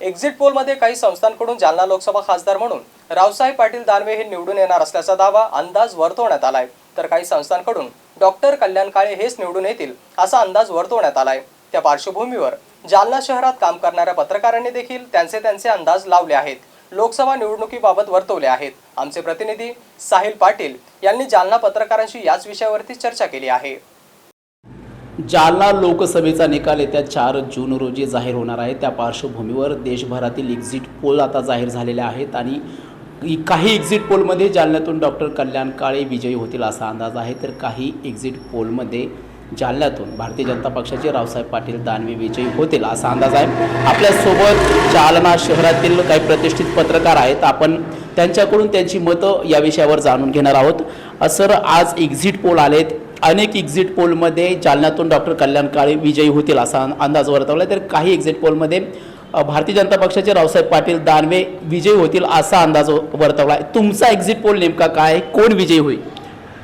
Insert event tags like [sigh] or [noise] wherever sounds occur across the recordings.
Exit पोलमध्ये काही संस्थांकडून जालना लोकसभा खासदार म्हणून रावसाहेब पाटील दानवे हे निवडून येणार असल्याचा दावा अंदाज वर्तवण्यात आलाय. तर काही संस्थांकडून डॉक्टर कल्याण काळे हेच निवडून येतील असा अंदाज वर्तवण्यात आलाय. त्या पार्श्वभूमीवर जालना शहरात काम करणाऱ्या पत्रकारांनी देखील त्यांचे त्यांचे अंदाज लावले आहेत. लोकसभा निवडणुकीबाबत वर्तवले आहेत. आमचे प्रतिनिधी साहिल पाटील यांनी जालना पत्रकारांशी याच विषयावरती चर्चा केली आहे. जालना लोकसभेचा निकाल येत्या चार जून रोजी जाहीर होणार आहे. त्या पार्श्वभूमीवर देशभरातील एक्झिट पोल आता जाहीर झालेले आहेत आणि काही एक्झिट पोलमध्ये जालन्यातून डॉक्टर कल्याण काळे विजयी होतील असा अंदाज आहे. तर काही एक्झिट पोलमध्ये जालन्यातून भारतीय जनता पक्षाचे रावसाहेब पाटील दानवे विजयी होतील असा अंदाज आहे. आपल्यासोबत जालना शहरातील काही प्रतिष्ठित पत्रकार आहेत. आपण त्यांच्याकडून त्यांची मतं या विषयावर जाणून घेणार आहोत. सर आज एक्झिट पोल आलेत. अनेक एक्झिट पोलमध्ये जालन्यातून डॉक्टर कल्याण काळे विजयी होतील असा अंदाज वर्तवला तर काही एक्झिट पोलमध्ये भारतीय जनता पक्षाचे रावसाहेब पाटील दानवे विजयी होतील असा अंदाज वर्तवला आहे. तुमचा एक्झिट पोल नेमका काय कोण विजयी होईल?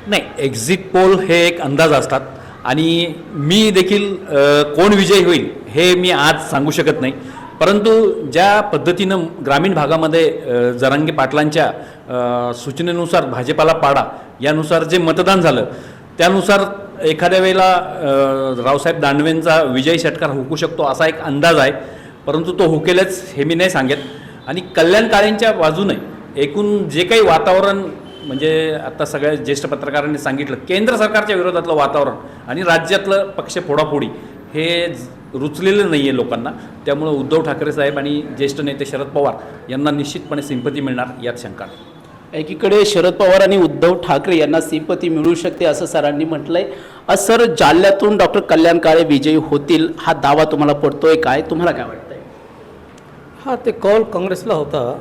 नाही एक्झिट पोल हे एक अंदाज असतात. आणि मी देखील कोण विजयी होईल हे मी आज सांगू शकत नाही. परंतु ज्या पद्धतीनं ग्रामीण भागामध्ये जरांगे पाटलांच्या सूचनेनुसार भाजपाला पाडा यानुसार जे मतदान झालं त्यानुसार एखाद्या वेळेला रावसाहेब दानवेंचा विजयी षटकार हुकू शकतो असा एक अंदाज आहे. परंतु तो हुकेलच हे मी नाही सांगत आणि कल्याण काळेंच्या बाजूने एकूण जे काही वातावरण म्हणजे आता सगळ्या ज्येष्ठ पत्रकारांनी सांगितलं केंद्र सरकारच्या विरोधातलं वातावरण आणि राज्यातलं पक्ष फोडाफोडी हे रुचलेलं नाही आहे लोकांना. त्यामुळं उद्धव ठाकरे साहेब आणि ज्येष्ठ नेते शरद पवार यांना निश्चितपणे सिंपती मिळणार यात शंका नाही. एकीकडे शरद पवार आणि उद्धव ठाकरे यांना सिंपती मिळू शकते असं सरांनी म्हटलंय. आज सर जालन्यातून डॉक्टर कल्याण काळे विजयी होतील हा दावा तुम्हाला पडतोय काय? तुम्हाला काय वाटतंय? हा ते कॉल काँग्रेसला होता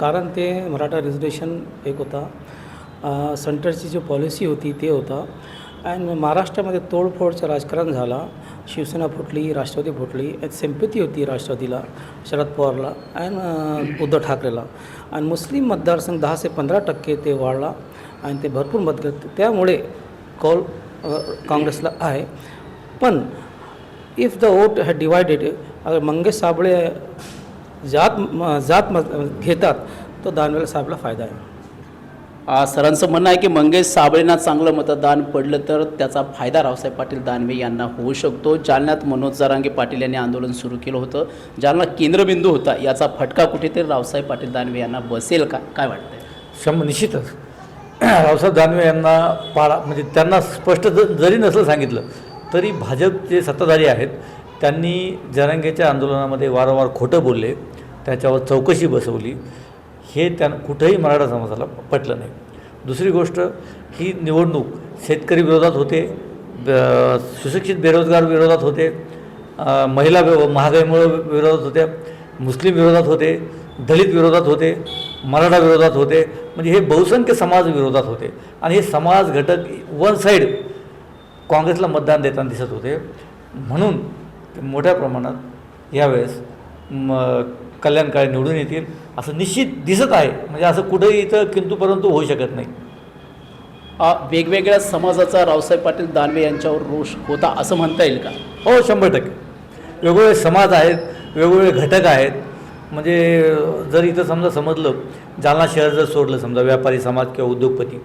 कारण ते मराठा रिझर्वेशन एक होता. सेंटरची जी पॉलिसी होती ते होता. अँड महाराष्ट्रामध्ये तोडफोडचं राजकारण झाला. शिवसेना फुटली राष्ट्रवादी फुटली आणि सिम्पती होती राष्ट्रवादीला शरद पवारला अँड उद्धव ठाकरेला. आणि मुस्लिम मतदारसंघ दहा ते पंधरा टक्के ते वाढला आणि ते भरपूर मत घेत त्यामुळे कॉल काँग्रेसला आहे. पण if the vote had divided अगर मंगेश साबळे जात म- जात मत घेतात तो दानवेल साहेबला फायदा आहे. सरांचं म्हणणं आहे की मंगेश साबळेंना चांगलं मतदान पडलं तर त्याचा फायदा रावसाहेब पाटील दानवे यांना होऊ शकतो. जालन्यात मनोज जरांगे पाटील यांनी आंदोलन सुरू केलं होतं. जालना केंद्रबिंदू होता. याचा फटका कुठेतरी रावसाहेब पाटील दानवे यांना बसेल का? काय वाटतंय? शंभर निश्चितच. [clears throat] रावसाहेब दानवे यांना पाळा म्हणजे त्यांना स्पष्ट ज जरी नसलं सांगितलं तरी भाजप जे सत्ताधारी आहेत त्यांनी जरांगेच्या आंदोलनामध्ये वारंवार खोटं बोलले. त्याच्यावर चौकशी बसवली. हे त्यांना कुठंही मराठा समाजाला पटलं नाही. दुसरी गोष्ट ही निवडणूक शेतकरी विरोधात होते सुशिक्षित बेरोजगार विरोधात होते महिला विरो- महागाईमुळे विरोधात होत्या मुस्लिम विरोधात होते दलित विरोधात होते मराठा विरोधात होते म्हणजे हे बहुसंख्य समाज विरोधात होते. आणि हे समाज घटक वन साईड काँग्रेसला मतदान देताना दिसत होते. म्हणून मोठ्या प्रमाणात यावेळेस म कल्याणकाळी निवडून येतील. असं निश्चित दिसत आहे. म्हणजे असं कुठंही इथं किंतु परंतु होऊ शकत नाही. आ, वेगवेगळ्या समाजाचा रावसाहेब पाटील दानवे यांच्यावर रोष होता असं म्हणता येईल का? हो शंभर टक्के. वेगवेगळे समाज आहेत वेगवेगळे घटक आहेत. म्हणजे जर इथं समजा समजलं जालना शहर जर सोडलं समजा व्यापारी समाज किंवा उद्योगपती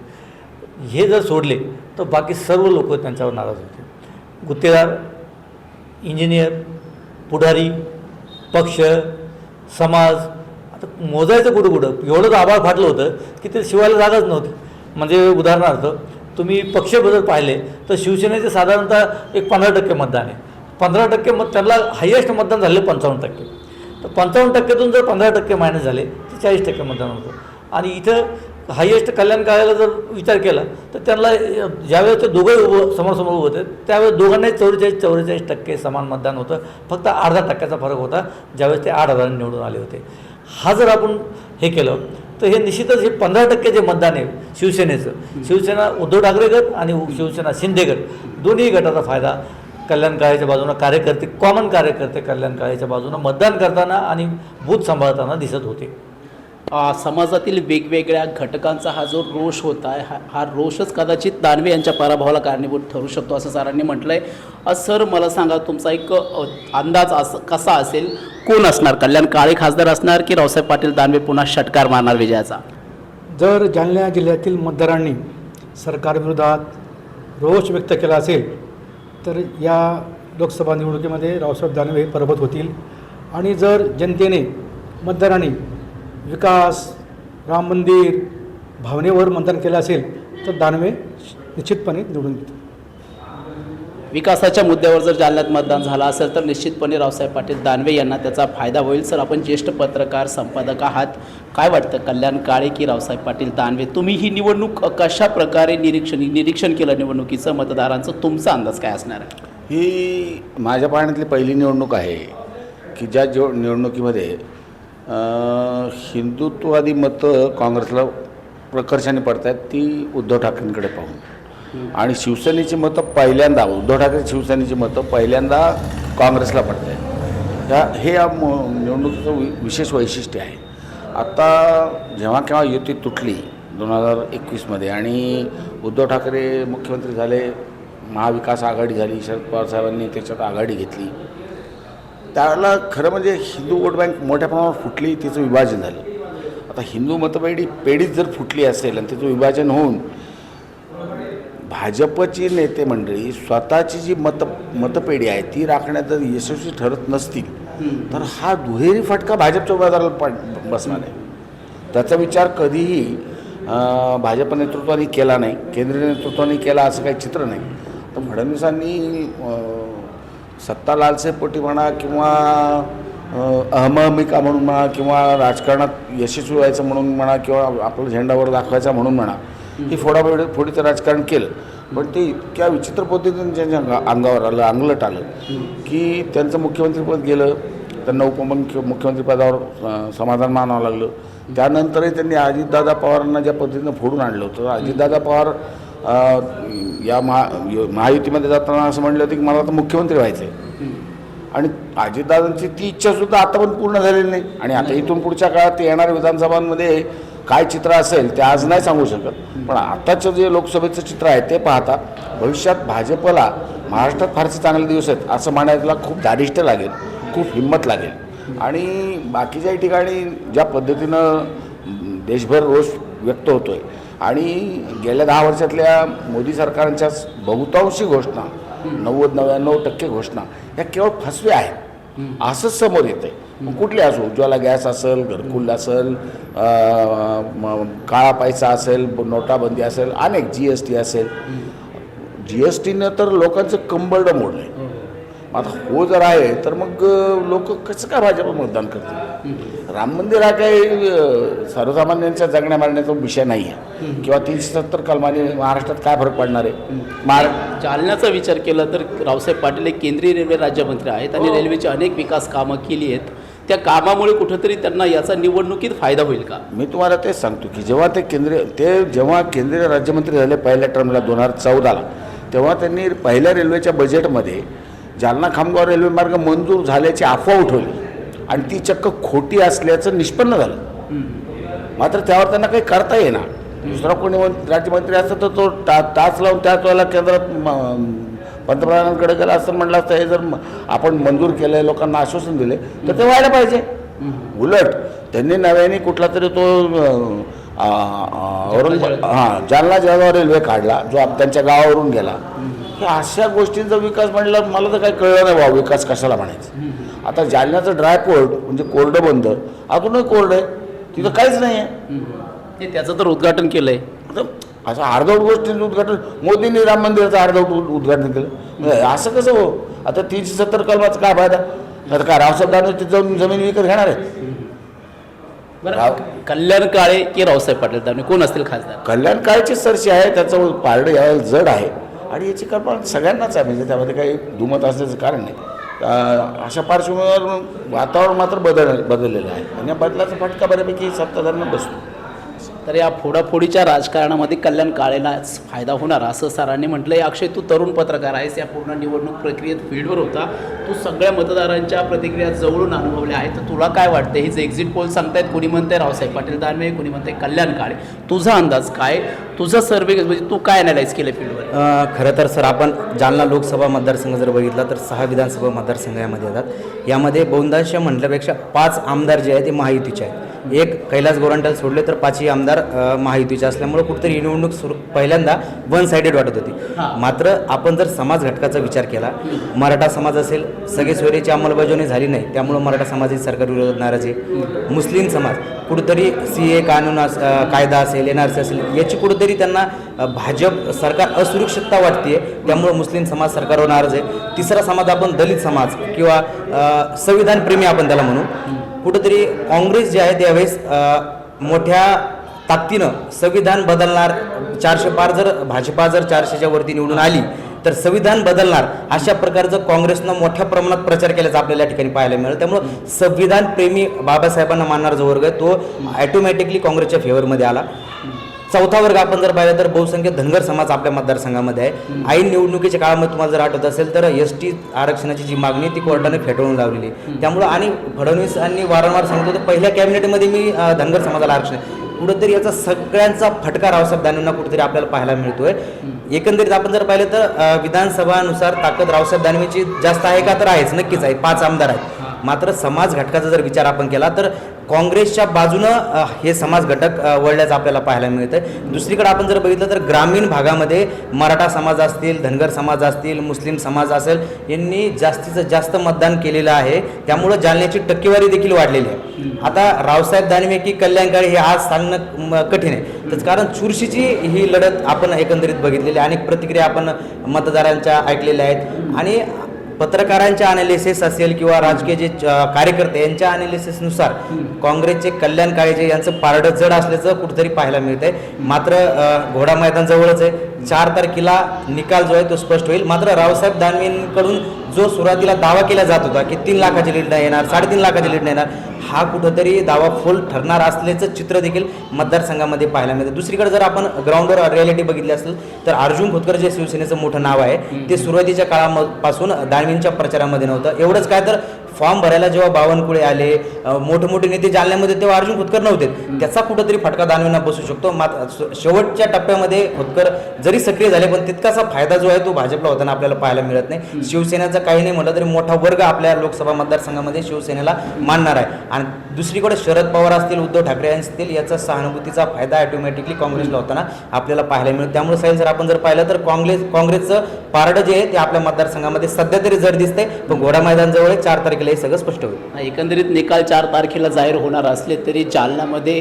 हे जर सोडले तर बाकी सर्व लोक त्यांच्यावर नाराज होते गुत्तेदार इंजिनियर पुढारी पक्ष समाज आता मोजायचं कुठं कुठं? एवढंच आभाळ फाटलं होतं की ते शिवायला जागाच नव्हती. म्हणजे उदाहरणार्थ तुम्ही पक्ष जर पाहिले तर शिवसेनेचे साधारणतः एक पंधरा टक्के मतदान आहे. पंधरा टक्के मत त्यांना हायेस्ट मतदान झाले पंचावन्न टक्के. तर पंचावन्न टक्क्यातून जर पंधरा टक्के मायनस झाले तर चाळीस टक्के मतदान होतं. आणि इथं हायेस्ट कल्याण काळाला जर विचार केला तर त्यांना ज्यावेळेस ते दोघंही उभं समोरसमोर उभं होते त्यावेळेस दोघांनाही चौवेचाळीस चौवेचाळीस टक्के समान मतदान होतं. फक्त अर्धा टक्क्याचा फरक होता ज्यावेळेस ते आठ हजारांनी निवडून आले होते. हा जर आपण हे केलं तर हे निश्चितच हे पंधरा टक्के जे मतदान आहे शिवसेनेचं. शिवसेना उद्धव ठाकरे गट आणि शिवसेना शिंदे गट. दोन्ही गटाचा फायदा कल्याण काळेच्या बाजूनं कार्यकर्ते कॉमन कार्यकर्ते कल्याण काळेच्या बाजूनं मतदान करताना आणि बूथ सांभाळताना दिसत होते. समाजातील वेगवेगळ्या घटकांचा हा जो रोष होता आहे हा हा रोषच कदाचित दानवे यांच्या पराभवाला कारणीभूत ठरू शकतो असं सरांनी म्हटलं आहे सर मला सांगा तुमचा एक अंदाज अस कसा असेल? कोण असणार? कल्याण काळे खासदार असणार की रावसाहेब पाटील दानवे पुन्हा षटकार मारणार विजयाचा? जर जालना जिल्ह्यातील मतदारांनी सरकारविरोधात रोष व्यक्त केला असेल तर या लोकसभा निवडणुकीमध्ये रावसाहेब दानवे हे परभत होतील. आणि जर जनतेने मतदारांनी विकास राम मंदिर भावनेवर मतदान केलं असेल तर दानवे निश्चितपणे निवडून येतील. विकासाच्या मुद्द्यावर जर जालन्यात मतदान झालं असेल तर निश्चितपणे रावसाहेब पाटील दानवे यांना त्याचा फायदा होईल. सर आपण ज्येष्ठ पत्रकार संपादक आहात. काय वाटतं कल्याण काळे की रावसाहेब पाटील दानवे? तुम्ही ही निवडणूक कशा प्रकारे निरीक्षण निरीक्षण केलं निवडणुकीचं मतदारांचं? तुमचा अंदाज काय असणार आहे? ही माझ्या पाहण्यातली पहिली निवडणूक आहे की ज्या जो निवडणुकीमध्ये हिंदुत्ववादी मतं काँग्रेसला प्रकर्षाने पडत आहेत ती उद्धव ठाकरेंकडे पाहून. आणि शिवसेनेची मतं पहिल्यांदा उद्धव ठाकरे शिवसेनेची मतं पहिल्यांदा काँग्रेसला पडत आहेत ह्या हे या निवडणुकीचं वि विशेष वैशिष्ट्य आहे. आत्ता जेव्हा केव्हा युती तुटली दोन हजार एकवीसमध्ये आणि उद्धव ठाकरे मुख्यमंत्री झाले महाविकास आघाडी झाली शरद पवार साहेबांनी त्याच्यात आघाडी घेतली त्यावेळेला खरं म्हणजे हिंदू वोट बँक मोठ्या प्रमाणावर फुटली तिचं विभाजन झालं. आता हिंदू मतपेढी पेढीच जर फुटली असेल आणि त्याचं विभाजन होऊन भाजपची नेते मंडळी स्वतःची जी मत मतपेढी आहे ती राखण्यात जर यशस्वी ठरत नसतील तर हा दुहेरी फटका भाजपच्या उमेदवाराला पड बसणार आहे. त्याचा विचार कधीही भाजप नेतृत्वाने केला नाही केंद्रीय नेतृत्वाने केला असं काही चित्र नाही. तर फडणवीसांनी सत्ता लालसेपोटी म्हणा किंवा अहमहमिका म्हणून म्हणा किंवा राजकारणात यशस्वी व्हायचं म्हणून म्हणा किंवा आपलं झेंडावर दाखवायचा म्हणून म्हणा ही फोडाफोडी फोडीचं राजकारण केलं. पण ते इतक्या विचित्र पद्धतीने त्यांच्या अंगा- अंगावर आलं अंगलट आलं की त्यांचं मुख्यमंत्रीपद गेलं त्यांना उपमुख्य मुख्यमंत्रीपदावर समाधान मानावं लागलं. त्यानंतरही त्यांनी अजितदादा पवारांना ज्या पद्धतीनं फोडून आणलं होतं अजितदादा पवार या महा य- महायुतीमध्ये जाताना असं म्हणलं होतं की मला आता मुख्यमंत्री व्हायचं आहे आणि अजितदादांची ती इच्छासुद्धा आता पण पूर्ण झालेली नाही. आणि आता इथून पुढच्या काळात येणाऱ्या विधानसभांमध्ये काय चित्र असेल ते आज नाही सांगू शकत. पण आताचं जे लोकसभेचं चित्र आहे ते पाहता भविष्यात भाजपला महाराष्ट्रात फारसे चांगले दिवस आहेत असं म्हणायला खूप दारिष्ट लागेल खूप हिंमत लागेल. आणि बाकीच्याही ठिकाणी ज्या पद्धतीनं देशभर रोष व्यक्त होतो आहे आणि गेल्या दहा वर्षातल्या मोदी सरकारांच्या बहुतांशी घोषणा नव्वद नव्याण्णव टक्के घोषणा ह्या केवळ फसव्या आहेत. असंच समोर येते मग कुठले असो उज्ज्वला गॅस असेल घरकुल असेल काळा पैसा असेल नोटाबंदी असेल अनेक जी एस टी असेल. जी एस टीनं तर लोकांचं कंबरडं मोडलं आहे आता हो जर आहे तर मग लोक कसं काय भाजप मतदान करतील? राम मंदिर हा काही सर्वसामान्यांच्या जगण्या मारण्याचा विषय नाही आहे किंवा तीनशे सत्तर कलमाने महाराष्ट्रात काय फरक पडणार आहे? महाराष्ट्र जालन्याचा विचार केला तर रावसाहेब पाटील एक केंद्रीय रेल्वे राज्यमंत्री आहेत आणि रेल्वेची अनेक विकास कामं केली आहेत. त्या कामामुळे कुठंतरी त्यांना याचा निवडणुकीत फायदा होईल का? मी तुम्हाला तेच सांगतो की जेव्हा ते केंद्रीय ते जेव्हा केंद्रीय राज्यमंत्री झाले पहिल्या टर्मला दोन हजार चौदाला तेव्हा त्यांनी पहिल्या रेल्वेच्या बजेटमध्ये जालना खामगाव रेल्वे मार्ग मंजूर झाल्याची अफवा उठवली. आणि ती चक्क खोटी असल्याचं निष्पन्न झालं. मात्र त्यावर त्यांना काही करता येणार दुसरा कोणी राज्यमंत्री असतं तर तो टा टाच लावून त्याच वेळेला केंद्रात पंतप्रधानांकडे गेला असं म्हणलं असतं. हे जर आपण मंजूर केलं आहे लोकांना आश्वासन दिले तर ते व्हायला पाहिजे. उलट त्यांनी नव्याने कुठला तरी तो औरंगाबाद हां जालना जळगाव रेल्वे काढला जो त्यांच्या गावावरून गेला. अशा गोष्टींचा विकास म्हणलं मला तर काही कळलं नाही बाबा विकास कशाला म्हणायचं. आता जालन्याचं ड्रायपोर्ट म्हणजे कोरडं बंदर अजूनही कोरडं आहे. तिथं काहीच नाही आहे. त्याचं तर उद्घाटन केलं आहे असं अर्धवट गोष्टींचं उद्घाटन मोदींनी राम मंदिराचं अर्धवट उद- उद्घाटन केलं. म्हणजे असं कसं हो? आता तीनशे सत्तर कलमाचा काय फायदा? आता काय रावसाहेब दानवे तिथं जाऊन जमीन विकत घेणार आहे बरं कल्याण काळे की रावसाहेब पाटील दानवे? कोण असतील खासदार? कल्याण काळची सरशी आहे त्याचं पारडं यावेळेला जड आहे. आणि याची कल्पना सगळ्यांनाच आहे. म्हणजे त्यामध्ये काही दुमत असल्याचं कारण नाही. अशा पार्श्वभूमीवर वातावरण मात्र बदल बदललेलं आहे. आणि या बदलाचा फटका बऱ्यापैकी सत्ताधाऱ्यांना बसतो. तर या फोडाफोडीच्या राजकारणामध्ये कल्याण काळेलाच फायदा होणार असं सरांनी म्हटलं आहे अक्षय तू तरुण पत्रकार आहेस. या पूर्ण निवडणूक प्रक्रियेत फील्डवर होता. तू सगळ्या मतदारांच्या प्रतिक्रिया जवळून अनुभवल्या आहेत. तर तुला काय वाटतं हे जे एक्झिट पोल सांगतायत कोणी म्हणते रावसाहेब पाटील दानवे कोणी म्हणते कल्याण काळे. तुझा अंदाज काय? तुझं सर्वे म्हणजे तू काय अनालाइज केलं फील्डवर खरं तर सर आपण जालना लोकसभा मतदारसंघ जर बघितला तर सहा विधानसभा मतदारसंघ यामध्ये येतात. यामध्ये बहुतांश म्हटल्यापेक्षा पाच आमदार जे आहेत ते महायुतीचे आहेत. एक कैलास गोरंट्याल सोडले तर पाचही आमदार महायुतीचे असल्यामुळे कुठेतरी ही निवडणूक सुरू पहिल्यांदा वन सायडेड वाटत होती. मात्र आपण जर समाज घटकाचा विचार केला मराठा समाज असेल सगळे सोयरीची अंमलबजावणी झाली नाही त्यामुळं मराठा समाजाची सरकार विरोधात नाराज आहे. मुस्लिम समाज कुठेतरी सी ए कानून कायदा असेल एन आर सी असेल याची कुठेतरी त्यांना भाजप सरकार असुरक्षितता वाटते त्यामुळं मुस्लिम समाज सरकारवर नाराज आहे. तिसरा समाज आपण दलित समाज किंवा संविधानप्रेमी आपण त्याला म्हणू. कुठंतरी काँग्रेस जे आहे त्यावेळेस मोठ्या ताकदीनं संविधान बदलणार चारशे पार जर भाजपा जर चारशेच्या वरती निवडून आली तर संविधान बदलणार अशा प्रकारचं काँग्रेसनं मोठ्या प्रमाणात प्रचार केल्याचा आपल्याला या ठिकाणी पाहायला मिळेल. त्यामुळं संविधान प्रेमी बाबासाहेबांना मानणारा जो वर्ग आहे तो ॲटोमॅटिकली काँग्रेसच्या फेवरमध्ये आला. चौथा वर्ग आपण जर पाहिला तर बहुसंख्य धनगर समाज आपल्या मतदारसंघामध्ये आहे. ऐन निवडणुकीच्या काळामध्ये तुम्हाला जर आठवत असेल तर एस टी आरक्षणाची जी मागणी ती कोर्टाने फेटाळून लावलेली. त्यामुळं आणि फडणवीसांनी वारंवार सांगतो तर पहिल्या कॅबिनेटमध्ये मी धनगर समाजाला आरक्षण. कुठंतरी याचा सगळ्यांचा फटका रावसाहेब दानवेंना कुठेतरी आपल्याला पाहायला मिळतोय. एकंदरीत आपण जर पाहिलं तर विधानसभानुसार ताकद रावसाहेब दानवेची जास्त आहे का? तर आहेच नक्कीच आहे. पाच आमदार आहेत. मात्र समाज घटकाचा जर विचार आपण केला तर काँग्रेसच्या बाजूनं हे समाज घटक वळल्याचं आपल्याला पाहायला मिळतं दुसरीकडे आपण जर बघितलं तर ग्रामीण भागामध्ये मराठा समाज असतील धनगर समाज असतील मुस्लिम समाज असेल यांनी जास्तीत जास्त मतदान केलेलं आहे. त्यामुळं जालन्याची टक्केवारी देखील वाढलेली आहे. आता रावसाहेब दानवे की कल्याण काळे हे आज सांगणं कठीण आहे. त्याचं कारण चुरशीची ही लढत आपण एकंदरीत बघितलेली आहे. अनेक प्रतिक्रिया आपण मतदारांच्या ऐकलेल्या आहेत. आणि पत्रकारांच्या अनालिसिस असेल किंवा राजकीय जे कार्यकर्ते यांच्या अनालिसिसनुसार काँग्रेसचे कल्याण काळेजे यांचं पारडं जड असल्याचं कुठेतरी पाहायला मिळतंय. मात्र घोडा मैदान जवळच आहे. चार तारखेला निकाल जो आहे तो स्पष्ट होईल. मात्र रावसाहेब दानवेंकडून जो सुरुवातीला दावा केला जात होता की तीन लाखाची लीड नाही येणार साडेतीन लाखाची लीड नाही येणार हा कुठंतरी दावा फुल ठरणार असल्याचं चित्र देखील मतदारसंघामध्ये पाहायला मिळतं. दुसरीकडे जर आपण ग्राउंडवर रियालिटी बघितली असेल तर अर्जुन खोतकर जे शिवसेनेचं मोठं नाव आहे ते सुरुवातीच्या काळापासून दानवेंच्या प्रचारामध्ये नव्हतं. एवढंच काय तर फॉर्म भरायला जेव्हा बावनकुळे आले मोठमोठे नेते जालन्यामध्ये तेव्हा अर्जुन खोतकर नव्हते. त्याचा कुठंतरी फटका दानवेंना बसू शकतो. मात्र श- शेवटच्या टप्प्यामध्ये खोतकर जरी सक्रिय झाले पण तितकासा फायदा जो आहे तो भाजपला होताना आपल्याला पाहायला मिळत नाही. शिवसेनेचा काही नाही म्हटलं तरी मोठा वर्ग आपल्या लोकसभा मतदारसंघामध्ये शिवसेनेला मानणार आहे. आणि दुसरीकडे शरद पवार असतील उद्धव ठाकरे असतील याचा सहानुभूतीचा फायदा ऑटोमॅटिकली काँग्रेसला होताना आपल्याला पाहायला मिळेल. त्यामुळे साहेब जर आपण जर पाहिलं तर काँग्रेस काँग्रेसचं पारडं जे आहे ते आपल्या मतदारसंघामध्ये सध्या तरी जर दिसतंय. पण घोडा मैदान जवळ आहे, चार तारखेला हे सगळं स्पष्ट होईल. एकंदरीत निकाल चार तारखेला जाहीर होणार असले तरी जालन्यामध्ये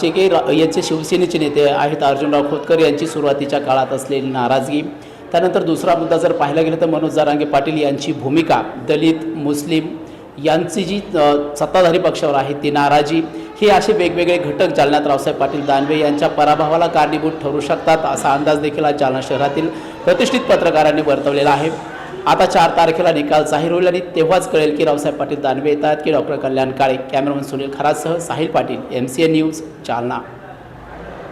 जे काही यांचे शिवसेनेचे नेते आहेत अर्जुनराव खोतकर यांची सुरुवातीच्या काळात असलेली नाराजगी. त्यानंतर दुसरा मुद्दा जर पाहायला गेलं तर मनोज जारांगे पाटील यांची भूमिका दलित मुस्लिम यांची जी सत्ताधारी पक्षावर आहे ती नाराजी हे असे वेगवेगळे घटक जालन्यात रावसाहेब पाटील दानवे यांच्या पराभवाला कारणीभूत ठरू शकतात असा अंदाज देखील आज जालना शहरातील प्रतिष्ठित पत्रकारांनी वर्तवलेला आहे. आता चार तारखेला निकाल जाहीर होईल आणि तेव्हाच कळेल की रावसाहेब पाटील दानवे येतात की doctor Kalyan Kale cameraman Sunil खरासह Sahil Patil M C N news Jalna.